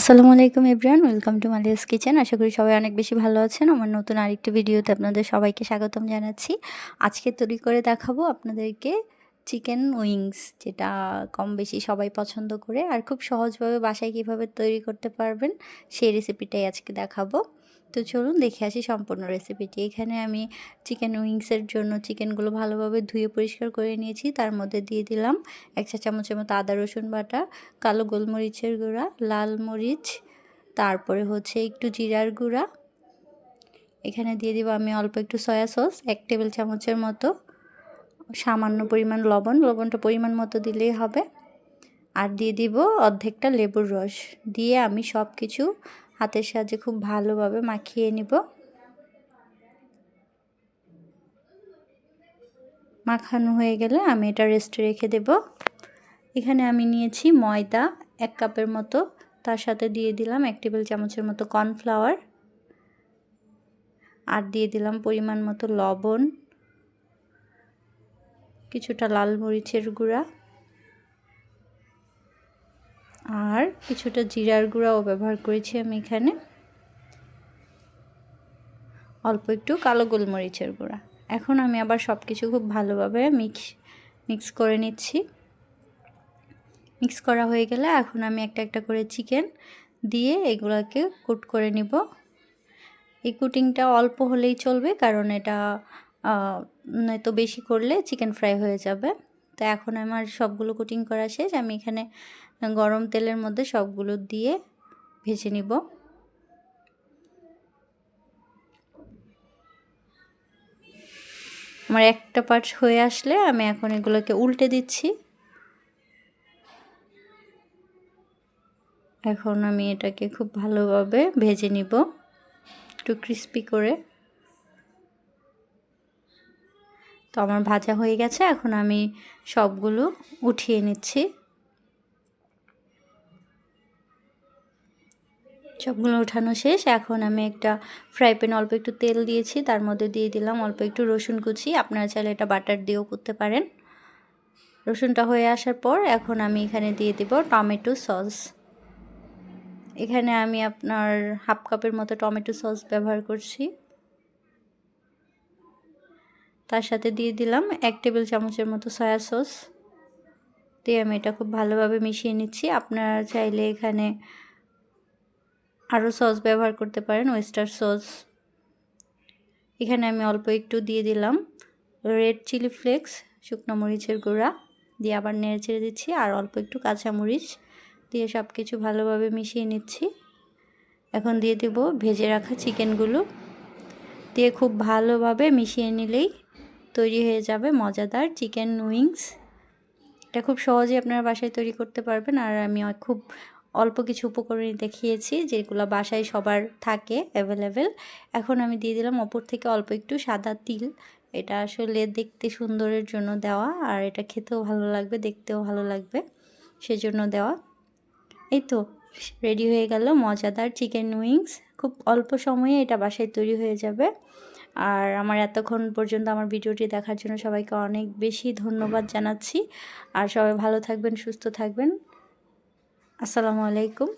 আসসালামু আলাইকুম everyone welcome to Malia's kitchen. আশা করি সবাই অনেক বেশি ভালো আছেন। আমার নতুন আরেকটি ভিডিওতে আপনাদের সবাইকে স্বাগতম জানাচ্ছি। আজকে তৈরি করে দেখাবো আপনাদেরকে চিকেন উইংস, যেটা কম বেশি সবাই পছন্দ করে। আর খুব সহজভাবে বাসায় কীভাবে তৈরি করতে পারবেন, সেই রেসিপিটাই আজকে দেখাবো। তো চলুন দেখে আসি সম্পূর্ণ রেসিপিটি এখানে আমি চিকেন উইংসের জন্য চিকেনগুলো ভালোভাবে ধুয়ে পরিষ্কার করে নিয়েছি। তার মধ্যে দিয়ে দিলাম এক চা চামচের মতো আদা, রসুন বাটা, কালো গোলমরিচের গুঁড়া, লাল মরিচ, তারপরে হচ্ছে একটু জিরার গুঁড়া। এখানে দিয়ে দিব আমি অল্প একটু সয়া সস এক টেবিল চামচের মতো সামান্য পরিমাণ লবণ। লবণটা পরিমাণ মতো দিলেই হবে। আর দিয়ে দিব অর্ধেকটা লেবুর রস। দিয়ে আমি সব কিছু হাতের সাহায্যে খুব ভালোভাবে মাখিয়ে নিব। মাখানো হয়ে গেলে আমি এটা রেস্টে রেখে দেব। এখানে আমি নিয়েছি ময়দা এক কাপের মতো। তার সাথে দিয়ে দিলাম এক টেবিল চামচের মতো কর্নফ্লাওয়ার। আর দিয়ে দিলাম পরিমাণ মতো লবণ, কিছুটা লাল মরিচের গুঁড়া। আর কিছুটা জিরার গুঁড়াও ব্যবহার করেছি আমি এখানে। অল্প একটু কালো গোলমরিচের গুঁড়া। এখন আমি আবার সব কিছু খুব ভালোভাবে মিক্স মিক্স করে নিচ্ছি। মিক্স করা হয়ে গেলে এখন আমি একটা একটা করে চিকেন দিয়ে এগুলাকে কুট করে নিব। এই কুটিংটা অল্প হলেই চলবে কারণ এটা নয়তো বেশি করলে চিকেন ফ্রাই হয়ে যাবে। তো এখন আমার সবগুলো কুটিং করা শেষ। আমি এখানে গরম তেলের মধ্যে সবগুলো দিয়ে ভেজে নিব। আমার একটা পার্ট হয়ে আসলে আমি এখন এগুলোকে উল্টে দিচ্ছি। এখন আমি এটাকে খুব ভালোভাবে ভেজে নিব, একটু ক্রিস্পি করে। তো আমার ভাজা হয়ে গেছে, এখন আমি সবগুলো উঠিয়ে নিচ্ছি। সবগুলো উঠানো শেষ, এখন আমি একটা ফ্রাই প্যানে অল্প একটু তেল দিয়েছি, তার মধ্যে দিয়ে দিলাম অল্প একটু রসুন কুচি, আপনারা চাইলে এটা বাটার দিয়েও করতে পারেন। রসুনটা হয়ে আসার পর এখন আমি এখানে দিয়ে দেব টমেটো সস। এখানে আমি আপনার হাফ কাপের মতো টমেটো সস ব্যবহার করছি। তার সাথে দিয়ে দিলাম এক টেবিল চামচের মতো সয়া সস। দিয়ে আমি এটা খুব ভালোভাবে মিশিয়ে নিচ্ছি। আপনারা চাইলে এখানে আরও সস ব্যবহার করতে পারেন, ওয়েস্টার সস। এখানে আমি অল্প একটু দিয়ে দিলাম। রেড চিলি ফ্লেক্স, শুকনো মরিচের গুঁড়া দিয়ে আবার নেড়ে ছেড়ে দিচ্ছি আর অল্প একটু কাঁচা মরিচ দিয়ে সব কিছু ভালোভাবে মিশিয়ে নিচ্ছি। এখন দিয়ে দেব ভেজে রাখা চিকেনগুলো। দিয়ে খুব ভালোভাবে মিশিয়ে নিলেই তৈরি হয়ে যাবে, মজাদার চিকেন উইংস। এটা খুব সহজেই আপনারা বাসায় তৈরি করতে পারবেন আর আমি খুব অল্প কিছু উপকরণ দেখিয়েছি যেগুলো বাসায় সবার থাকে অ্যাভেলেবেল এখন আমি দিয়ে দিলাম ওপর থেকে অল্প একটু সাদা তিল। এটা আসলে দেখতে সুন্দরের জন্য দেওয়া আর এটা খেতেও ভালো লাগবে, দেখতেও ভালো লাগবে সেজন্য দেওয়া। এই তো রেডি হয়ে গেল মজাদার চিকেন উইংস। খুব অল্প সময়ে এটা বাসায় তৈরি হয়ে যাবে। আর আমার এতক্ষণ পর্যন্ত আমার ভিডিওটি দেখার জন্য সবাইকে অনেক বেশি ধন্যবাদ জানাচ্ছি। আর সবাই ভালো থাকবেন, সুস্থ থাকবেন। আসসালামু আলাইকুম।